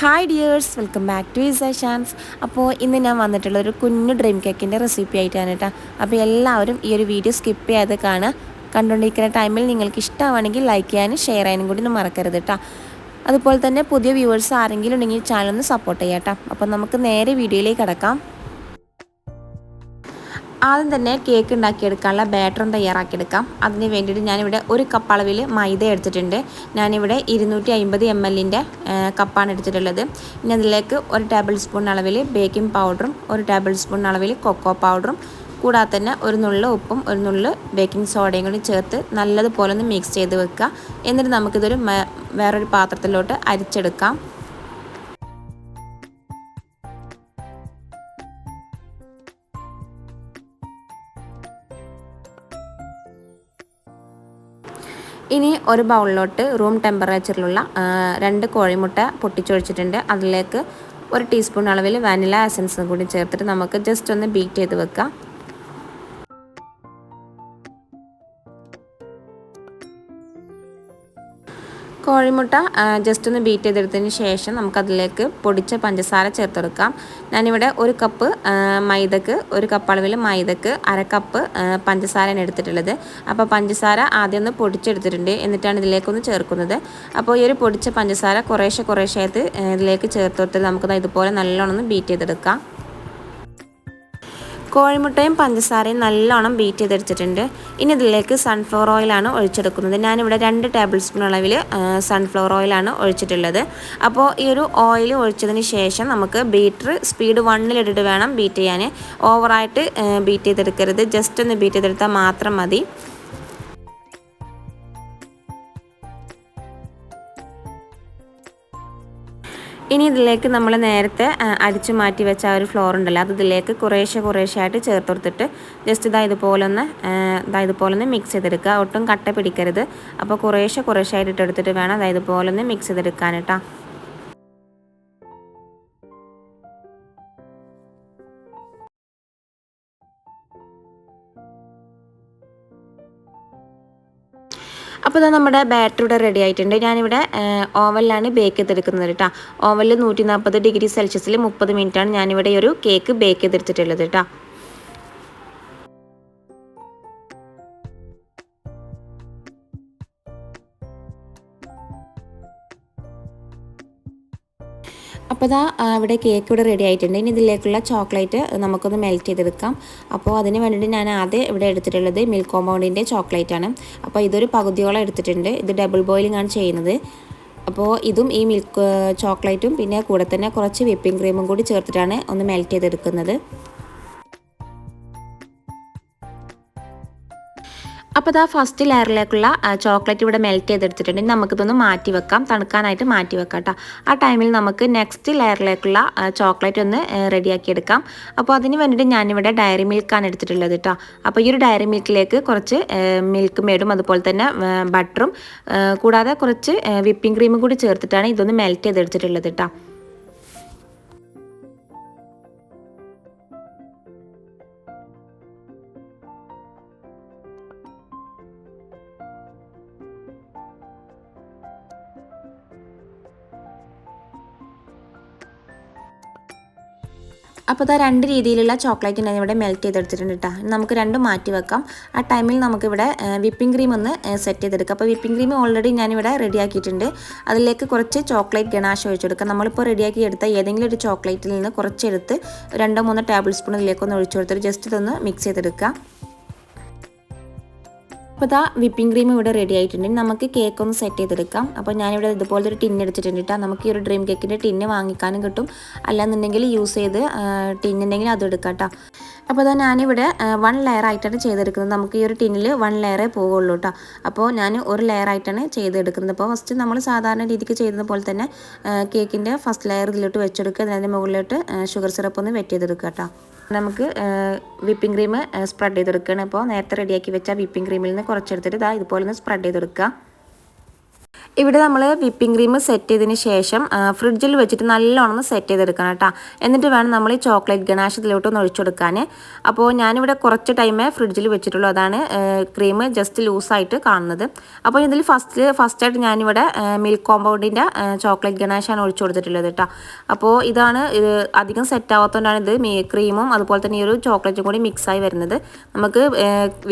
Hi dears welcome back to Isa ഷാൻസ് അപ്പോൾ ഇന്ന് ഞാൻ വന്നിട്ടുള്ള ഒരു കുഞ്ഞു ഡ്രീം കേക്കിന്റെ റെസിപ്പി ആയിട്ടാണ് കേട്ടോ അപ്പോൾ എല്ലാവരും ഈ ഒരു വീഡിയോ സ്കിപ്പ് ചെയ്യാതെ കാണുക. കണ്ടുകൊണ്ടിരിക്കുന്ന ടൈമിൽ നിങ്ങൾക്ക് ഇഷ്ടമാണെങ്കിൽ ലൈക്ക് ചെയ്യാനും ഷെയർ ചെയ്യാനും കൂടി ഒന്ന് മറക്കരുത് കേട്ടോ അതുപോലെ തന്നെ പുതിയ വ്യൂവേഴ്സ് ആരെങ്കിലും ഉണ്ടെങ്കിൽ ചാനൽ ഒന്ന് സപ്പോർട്ട് ചെയ്യാം കേട്ടോ അപ്പോൾ നമുക്ക് നേരെ വീഡിയോയിലേക്ക് കിടക്കാം. ആദ്യം തന്നെ കേക്ക് ഉണ്ടാക്കിയെടുക്കാനുള്ള ബാറ്ററും തയ്യാറാക്കിയെടുക്കാം. അതിന് വേണ്ടിയിട്ട് ഞാനിവിടെ ഒരു കപ്പ് അളവിൽ മൈദ എടുത്തിട്ടുണ്ട്. ഞാനിവിടെ ഇരുന്നൂറ്റി അമ്പത് എം എല്ലിന്റെ കപ്പാണ് എടുത്തിട്ടുള്ളത്. ഇനി അതിലേക്ക് ഒരു ടേബിൾ സ്പൂൺ അളവിൽ ബേക്കിംഗ് പൗഡറും ഒരു ടേബിൾ സ്പൂൺ അളവിൽ കൊക്കോ പൗഡറും കൂടാതെ തന്നെ ഒരു നുള്ളു ഉപ്പും ഒരു നുള്ളു ബേക്കിംഗ് സോഡയും കൂടി ചേർത്ത് നല്ലതുപോലെ ഒന്ന് മിക്സ് ചെയ്ത് വെക്കുക. എന്നിട്ട് നമുക്കിതൊരു വേറൊരു പാത്രത്തിലോട്ട് അരിച്ചെടുക്കാം. ഇനി ഒരു ബൗളിലോട്ട് റൂം ടെമ്പറേച്ചറിലുള്ള രണ്ട് കോഴിമുട്ട പൊട്ടിച്ചൊഴിച്ചിട്ടുണ്ട്. അതിലേക്ക് ഒരു ടീസ്പൂൺ അളവിൽ വാനില എസൻസും കൂടി ചേർത്തിട്ട് നമുക്ക് ജസ്റ്റ് ഒന്ന് ബീറ്റ് ചെയ്ത് വെക്കാം. കോഴിമുട്ട ജസ്റ്റ് ഒന്ന് ബീറ്റ് ചെയ്തെടുത്തതിന് ശേഷം നമുക്കതിലേക്ക് പൊടിച്ച പഞ്ചസാര ചേർത്തെടുക്കാം. ഞാനിവിടെ ഒരു കപ്പ് മൈദക്ക് ഒരു കപ്പ് അളവിൽ മൈദക്ക് അര കപ്പ് പഞ്ചസാരയാണ് എടുത്തിട്ടുള്ളത്. അപ്പോൾ പഞ്ചസാര ആദ്യം ഒന്ന് പൊടിച്ചെടുത്തിട്ടുണ്ട്. എന്നിട്ടാണ് ഇതിലേക്കൊന്ന് ചേർക്കുന്നത്. അപ്പോൾ ഈ ഒരു പൊടിച്ച പഞ്ചസാര കുറേശ്ശെ കുറേശ്ശെ ഇതിലേക്ക് ചേർത്ത് കൊടുത്തിട്ട് നമുക്ക് ഇതുപോലെ നല്ലോണം ഒന്ന് ബീറ്റ് ചെയ്തെടുക്കാം. കോഴിമുട്ടയും പഞ്ചസാരയും നല്ലോണം ബീറ്റ് ചെയ്തെടുത്തിട്ടുണ്ട്. ഇനി ഇതിലേക്ക് സൺഫ്ലവർ ഓയിലാണ് ഒഴിച്ചെടുക്കുന്നത്. ഞാനിവിടെ രണ്ട് ടേബിൾ സ്പൂൺ അളവിൽ സൺഫ്ലവർ ഓയിലാണ് ഒഴിച്ചിട്ടുള്ളത്. അപ്പോൾ ഈ ഒരു ഓയിൽ ഒഴിച്ചതിന് ശേഷം നമുക്ക് ബീറ്റർ സ്പീഡ് വണ്ണിലിട്ടിട്ട് വേണം ബീറ്റ് ചെയ്യാൻ ഓവറായിട്ട് ബീറ്റ് ചെയ്തെടുക്കരുത്. ജസ്റ്റ് ഒന്ന് ബീറ്റ് ചെയ്തെടുത്താൽ മാത്രം മതി. ഇനി ഇതിലേക്ക് നമ്മൾ നേരത്തെ അരിച്ചു മാറ്റി വെച്ച ആ ഒരു ഫ്ലോർ ഉണ്ടല്ലോ അത് ഇതിലേക്ക് കുറേശ്ശെ കുറേശ്ശെ ആയിട്ട് ചേർത്ത് കൊടുത്തിട്ട് ജസ്റ്റ് ഇതാ ഇതുപോലെ ഒന്ന് ഇതാ ഇതുപോലെ ഒന്ന് മിക്സ് ചെയ്തെടുക്കുക. ഒട്ടും കട്ട പിടിക്കരുത്. അപ്പോൾ കുറേശ്ശെ കുറേശ്ശെ ആയിട്ട് ഇട്ടെടുത്തിട്ട് വേണം അതായത് ഇതുപോലെ ഒന്ന് മിക്സ് ചെയ്തെടുക്കാൻ കേട്ടോ. അപ്പോൾ ഇതാ നമ്മുടെ ബാറ്റർ ഇവിടെ റെഡി ആയിട്ടുണ്ട്. ഞാനിവിടെ ഓവനിലാണ് ബേക്ക് ചെയ്തെടുക്കുന്നത് കേട്ടോ. ഓവനിൽ നൂറ്റി നാൽപ്പത് ഡിഗ്രി സെൽഷ്യസിൽ മുപ്പത് മിനിറ്റാണ് ഞാനിവിടെ ഒരു കേക്ക് ബേക്ക് ചെയ്തെടുത്തിട്ടുള്ളത് കേട്ടോ. അപ്പോൾ ഇതാ അവിടെ കേക്ക് ഇവിടെ റെഡി ആയിട്ടുണ്ട്. ഇനി ഇതിലേക്കുള്ള ചോക്ലേറ്റ് നമുക്കൊന്ന് മെൽറ്റ് ചെയ്തെടുക്കാം. അപ്പോൾ അതിന് വേണ്ടിയിട്ട് ഞാൻ ആദ്യം ഇവിടെ എടുത്തിട്ടുള്ളത് മിൽക്ക് കോമ്പൗണ്ടിന്റെ ചോക്ലേറ്റ് ആണ്. അപ്പോൾ ഇതൊരു പകുതിയോളം എടുത്തിട്ടുണ്ട്. ഇത് ഡബിൾ ബോയിലിംഗ് ആണ് ചെയ്യുന്നത്. അപ്പോൾ ഇതും ഈ മിൽക്ക് ചോക്ലേറ്റും പിന്നെ കൂടെ തന്നെ കുറച്ച് വിപ്പിംഗ് ക്രീമും കൂടി ചേർത്തിട്ടാണ് ഒന്ന് മെൽറ്റ് ചെയ്തെടുക്കുന്നത്. അപ്പോൾ ഇതാ ഫസ്റ്റ് ലെയറിലേക്കുള്ള ചോക്ലേറ്റ് ഇവിടെ മെൽറ്റ് ചെയ്തെടുത്തിട്ടുണ്ടെങ്കിൽ നമുക്കിതൊന്ന് മാറ്റി വെക്കാം. തണുക്കാനായിട്ട് മാറ്റി വെക്കാം കേട്ടോ ആ ടൈമിൽ നമുക്ക് നെക്സ്റ്റ് ലെയറിലേക്കുള്ള ചോക്ലേറ്റ് ഒന്ന് റെഡിയാക്കി എടുക്കാം അപ്പോൾ അതിന് വേണ്ടിയിട്ട് ഞാനിവിടെ ഡയറി മിൽക്കാണ് എടുത്തിട്ടുള്ളത് കേട്ടോ അപ്പോൾ ഈ ഒരു ഡയറി മിൽക്കിലേക്ക് കുറച്ച് മിൽക്ക് മേടും അതുപോലെ തന്നെ ബട്ടറും കൂടാതെ കുറച്ച് വിപ്പിംഗ് ക്രീമും കൂടി ചേർത്തിട്ടാണ് ഇതൊന്ന് മെൽറ്റ് ചെയ്തെടുത്തിട്ടുള്ളത് കേട്ടോ അപ്പോൾ ഇതാ രണ്ട് രീതിയിലുള്ള ചോക്ലേറ്റ് ഞാൻ ഇവിടെ മെൽറ്റ് ചെയ്തെടുത്തിട്ടുണ്ട് കേട്ടോ നമുക്ക് രണ്ടും മാറ്റി വെക്കാം. ആ ടൈമിൽ നമുക്കിവിടെ വിപ്പിംഗ് ക്രീം ഒന്ന് സെറ്റ് ചെയ്തെടുക്കാം. അപ്പോൾ വിപ്പിംഗ് ക്രീം ഓൾറെഡി ഞാനിവിടെ റെഡിയാക്കിയിട്ടുണ്ട് അതിലേക്ക് കുറച്ച് ചോക്ലേറ്റ് ഗണാശ ഒഴിച്ചെടുക്കാം. നമ്മളിപ്പോൾ റെഡിയാക്കി എടുത്ത ഏതെങ്കിലും ഒരു ചോക്ലേറ്റിൽ നിന്ന് കുറച്ചെടുത്ത് രണ്ടോ മൂന്നോ ടേബിൾ സ്പൂൺ ഇതിലേക്കൊന്ന് ഒഴിച്ചു കൊടുത്തിട്ട് ജസ്റ്റ് ഇതൊന്ന് മിക്സ് ചെയ്തെടുക്കുക അപ്പോൾ ഇതാ വിപ്പിംഗ് ക്രീം ഇവിടെ റെഡി ആയിട്ടുണ്ടെങ്കിൽ നമുക്ക് കേക്ക് ഒന്ന് സെറ്റ് ചെയ്തെടുക്കാം. അപ്പോൾ ഞാനിവിടെ ഇതുപോലെ ഒരു ടിന്ന് എടുത്തിട്ടുണ്ട് കേട്ടോ നമുക്ക് ഈ ഒരു ഡ്രീം കേക്കിന്റെ ടിന്ന് വാങ്ങിക്കാനും കിട്ടും. അല്ലാന്നുണ്ടെങ്കിൽ യൂസ് ചെയ്ത് ടിന്നുണ്ടെങ്കിൽ അതും എടുക്കാം കേട്ടോ അപ്പോൾ അതാ ഞാനിവിടെ വൺ ലെയർ ആയിട്ടാണ് ചെയ്തെടുക്കുന്നത്. നമുക്ക് ഈ ഒരു ടിന്നിൽ വൺ ലെയറേ പോകുള്ളൂ കേട്ടോ അപ്പോൾ ഞാൻ ഒരു ലെയർ ആയിട്ടാണ് ചെയ്തെടുക്കുന്നത്. അപ്പോൾ ഫസ്റ്റ് നമ്മൾ സാധാരണ രീതിക്ക് ചെയ്യുന്ന പോലെ തന്നെ കേക്കിന്റെ ഫസ്റ്റ് ലെയർ ഇതിലോട്ട് വെച്ചെടുക്കുക. അതിന്റെ മുകളിലോട്ട് ഷുഗർ സിറപ്പ് ഒന്ന് വെറ്റ് ചെയ്തെടുക്കുക കേട്ടോ നമുക്ക് വിപ്പിംഗ് ക്രീം സ്പ്രെഡ് ചെയ്തെടുക്കുകയാണ്. അപ്പോൾ നേരത്തെ റെഡിയാക്കി വെച്ച വിപ്പിംഗ് ക്രീമിൽ നിന്ന് കുറച്ചെടുത്തിട്ട് ഇതാ ഇതുപോലെ ഒന്ന് സ്പ്രെഡ് ചെയ്തെടുക്കുക. ഇവിടെ നമ്മൾ വിപ്പിംഗ് ക്രീം സെറ്റ് ചെയ്തതിന് ശേഷം ഫ്രിഡ്ജിൽ വെച്ചിട്ട് നല്ലോണം സെറ്റ് ചെയ്തെടുക്കണം കേട്ടോ എന്നിട്ട് വേണം നമ്മൾ ഈ ചോക്ലേറ്റ് ഗണാഷ് ഇതിലോട്ട് ഒന്ന് ഒഴിച്ചു കൊടുക്കാൻ അപ്പോൾ ഞാനിവിടെ കുറച്ച് ടൈമേ ഫ്രിഡ്ജിൽ വെച്ചിട്ടുള്ളൂ. അതാണ് ക്രീം ജസ്റ്റ് ലൂസായിട്ട് കാണുന്നത്. അപ്പോൾ ഇതിൽ ഫസ്റ്റ് ഫസ്റ്റായിട്ട് ഞാനിവിടെ മിൽക്ക് കോമ്പൗണ്ടിന്റെ ചോക്ലേറ്റ് ഗണാഷാണ് ഒഴിച്ചു കൊടുത്തിട്ടുള്ളത് കേട്ടോ അപ്പോൾ ഇതാണ് അധികം സെറ്റ് ആവാത്തതുകൊണ്ടാണ് ഇത് ക്രീമും അതുപോലെ തന്നെ ഈ ഒരു ചോക്ലേറ്റും കൂടി മിക്സായി വരുന്നത്. നമുക്ക്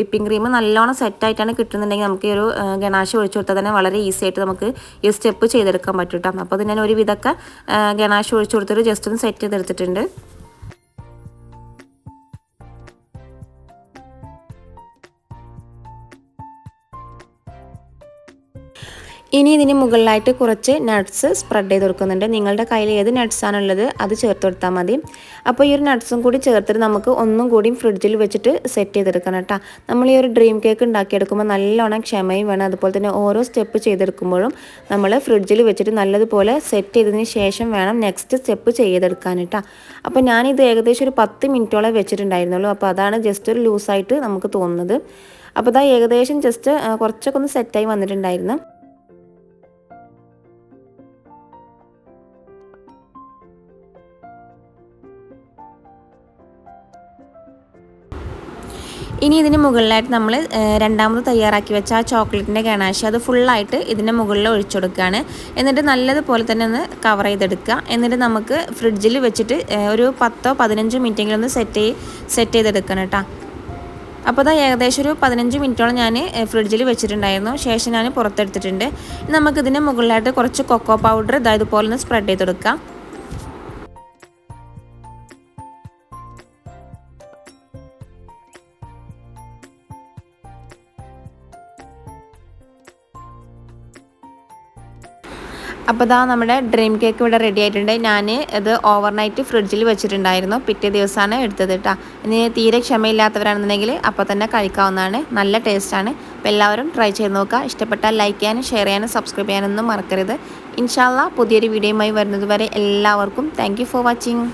വിപ്പിംഗ് ക്രീം നല്ലോണം സെറ്റായിട്ടാണ് കിട്ടുന്നുണ്ടെങ്കിൽ നമുക്ക് ഈ ഒരു ഗണാഷ് ഒഴിച്ചു കൊടുത്താൽ തന്നെ വളരെ ഈസി ആയിട്ട് നമുക്ക് ഈ സ്റ്റെപ്പ് ചെയ്തെടുക്കാൻ പറ്റും കേട്ടോ അപ്പോൾ അത് ഞാൻ ഒരു വിധമൊക്കെ ഗണാഷ് ഒഴിച്ചു കൊടുത്തിട്ട് ജസ്റ്റ് ഒന്ന് സെറ്റ് ചെയ്തെടുത്തിട്ടുണ്ട്. ഇനി ഇതിന് മുകളിലായിട്ട് കുറച്ച് നട്ട്സ് സ്പ്രെഡ് ചെയ്ത് കൊടുക്കുന്നുണ്ട്. നിങ്ങളുടെ കയ്യിൽ ഏത് നട്ട്സാണുള്ളത് അത് ചേർത്ത് കൊടുത്താൽ മതി. അപ്പോൾ ഈ ഒരു നട്ട്സും കൂടി ചേർത്തിട്ട് നമുക്ക് ഒന്നും കൂടി ഫ്രിഡ്ജിൽ വെച്ചിട്ട് സെറ്റ് ചെയ്തെടുക്കണം കേട്ടോ. നമ്മൾ ഈ ഒരു ഡ്രീം കേക്ക് ഉണ്ടാക്കിയെടുക്കുമ്പോൾ നല്ലോണം ക്ഷമയും വേണം. അതുപോലെ തന്നെ ഓരോ സ്റ്റെപ്പ് ചെയ്തെടുക്കുമ്പോഴും നമ്മൾ ഫ്രിഡ്ജിൽ വെച്ചിട്ട് നല്ലതുപോലെ സെറ്റ് ചെയ്തതിന് ശേഷം വേണം നെക്സ്റ്റ് സ്റ്റെപ്പ് ചെയ്തെടുക്കാൻ കേട്ടോ. അപ്പോൾ ഞാനിത് ഏകദേശം ഒരു പത്ത് മിനിറ്റോളം വെച്ചിട്ടുണ്ടായിരുന്നുള്ളൂ. അപ്പോൾ അതാണ് ജസ്റ്റ് ഒരു ലൂസായിട്ട് നമുക്ക് തോന്നുന്നത്. അപ്പോൾ ഇതാ ഏകദേശം ജസ്റ്റ് കുറച്ചൊക്കെ ഒന്ന് സെറ്റായി വന്നിട്ടുണ്ടായിരുന്നു. ഇനി ഇതിന് മുകളിലായിട്ട് നമ്മൾ രണ്ടാമത് തയ്യാറാക്കി വെച്ച ആ ചോക്ലേറ്റിന്റെ ഗണാശ അത് ഫുള്ളായിട്ട് ഇതിന്റെ മുകളിൽ ഒഴിച്ചു കൊടുക്കുകയാണ്. എന്നിട്ട് നല്ലതുപോലെ തന്നെ ഒന്ന് കവർ ചെയ്തെടുക്കുക. എന്നിട്ട് നമുക്ക് ഫ്രിഡ്ജിൽ വെച്ചിട്ട് ഒരു പത്തോ പതിനഞ്ചോ മിനിറ്റെങ്കിലും ഒന്ന് സെറ്റ് ചെയ്ത് സെറ്റ് ചെയ്തെടുക്കണം കേട്ടോ. അപ്പോൾ അതാ ഏകദേശം ഒരു പതിനഞ്ച് മിനിറ്റോളം ഞാൻ ഫ്രിഡ്ജിൽ വെച്ചിട്ടുണ്ടായിരുന്നു. ശേഷം ഞാൻ പുറത്തെടുത്തിട്ടുണ്ട്. നമുക്കിതിന്റെ മുകളിലായിട്ട് കുറച്ച് കൊക്കോ പൗഡർ ഇതായതുപോലെ ഒന്ന് സ്പ്രെഡ് ചെയ്തെടുക്കാം. അപ്പോൾ ഇതാ നമ്മുടെ ഡ്രീം കേക്ക് ഇവിടെ റെഡി ആയിട്ടുണ്ട്. ഞാൻ ഇത് ഓവർനൈറ്റ് ഫ്രിഡ്ജിൽ വെച്ചിട്ടുണ്ടായിരുന്നു. പിറ്റേ ദിവസമാണ് എടുത്തത് കേട്ടോ ഇനി തീരെ ക്ഷമയില്ലാത്തവരാണെന്നുണ്ടെങ്കിൽ അപ്പോൾ തന്നെ കഴിക്കാവുന്നതാണ്. നല്ല ടേസ്റ്റാണ് അപ്പോൾ എല്ലാവരും ട്രൈ ചെയ്ത് നോക്കുക ഇഷ്ടപ്പെട്ടാൽ ലൈക്ക് ചെയ്യാനും ഷെയർ ചെയ്യാനും സബ്സ്ക്രൈബ് ചെയ്യാനൊന്നും മറക്കരുത്. ഇൻഷാല്ല പുതിയൊരു വീഡിയോയുമായി വരുന്നത് വരെ എല്ലാവർക്കും താങ്ക് ഫോർ വാച്ചിങ്